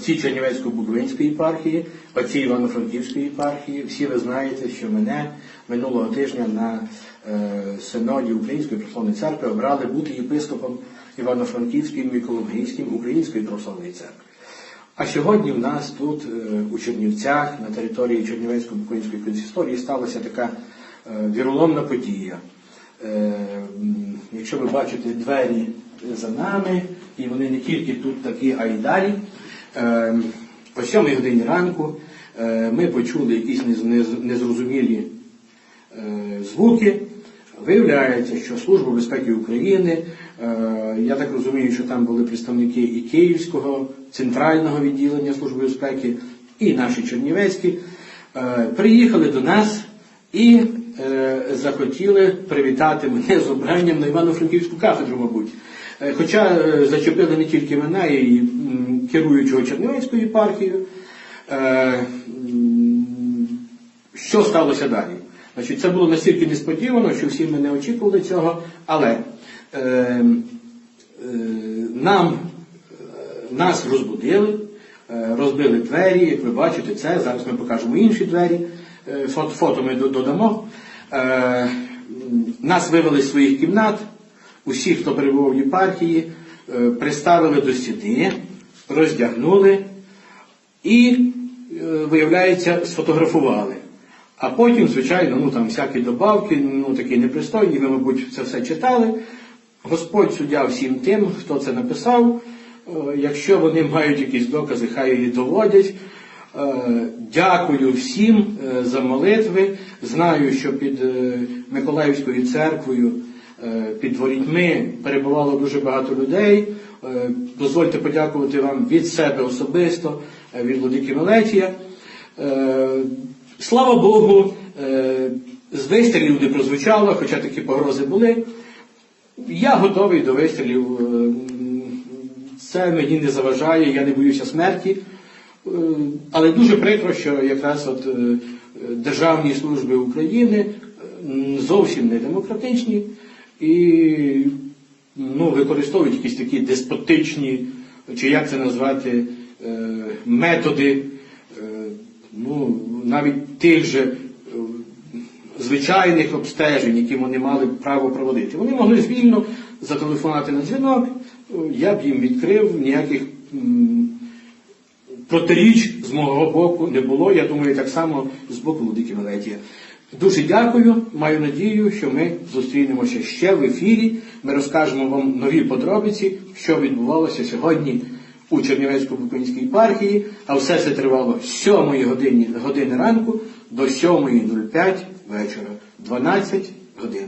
Ці Чернівецько-Буковинської єпархії, оці Івано-Франківської єпархії, всі ви знаєте, що мене минулого тижня на е, синоді Української православної церкви обрали бути єпископом Івано-Франківським і Української православної церкви. А сьогодні в нас тут, е, у Чернівцях, на території Чернівецько-Буковинської консисторії, сталася така е, віроломна подія. Якщо ви бачите двері за нами, і вони не тільки тут такі, а й далі. Е, О 7 годині ранку е, ми почули якісь нез- нез- незрозумілі е, звуки. Виявляється, що Служба безпеки України, е, я так розумію, що там були представники і Київського центрального відділення Служби безпеки, і наші Чернівецькі, приїхали до нас і захотіли привітати мене з обранням на Івано-Франківську кафедру, мабуть. Е, Хоча е, зачепили не тільки мене, і керуючого Чернівецькою єпархією. Е, Що сталося далі? Значить, це було настільки несподівано, що всі ми не очікували цього, але е, е, нам, нас розбудили, розбили двері, як ви бачите, це. Зараз ми покажемо інші двері, фото, фото ми додамо. Е, нас вивели з своїх кімнат, усіх, хто перебував в єпархії, е, приставили до стіни, роздягнули і, е, виявляється, сфотографували. А потім, звичайно, ну там всякі добавки, ну такі непристойні, ви, мабуть, це все читали. Господь суддя всім тим, хто це написав. Е, Якщо вони мають якісь докази, хай її доводять. Дякую всім за молитви. Знаю, що під Миколаївською церквою, під ворітьми перебувало дуже багато людей. Е, Дозвольте подякувати вам від себе особисто, е, від Владики Мелетія. Е, Слава Богу, е, з вистрілів не прозвучало, хоча такі погрози були. Я готовий до вистрілів. е, Це мені не заважає, я не боюся смерті. Е, Але дуже прикро, що якраз от е, державні служби України е, зовсім не демократичні і ну, використовують якісь такі деспотичні, чи як це назвати, е, методи, е, ну, навіть тих же е, звичайних обстежень, які вони мали право проводити. Вони могли вільно зателефонувати на дзвінок, я б їм відкрив, ніяких протиріч з мого боку не було. Я думаю, так само з боку Владики Мелетія. Дуже дякую. Маю надію, що ми зустрінемося ще в ефірі. Ми розкажемо вам нові подробиці, що відбувалося сьогодні у Чернівецько-Буковинській єпархії, а все це тривало з 7 години, години ранку до 7.05 вечора. 12 годин.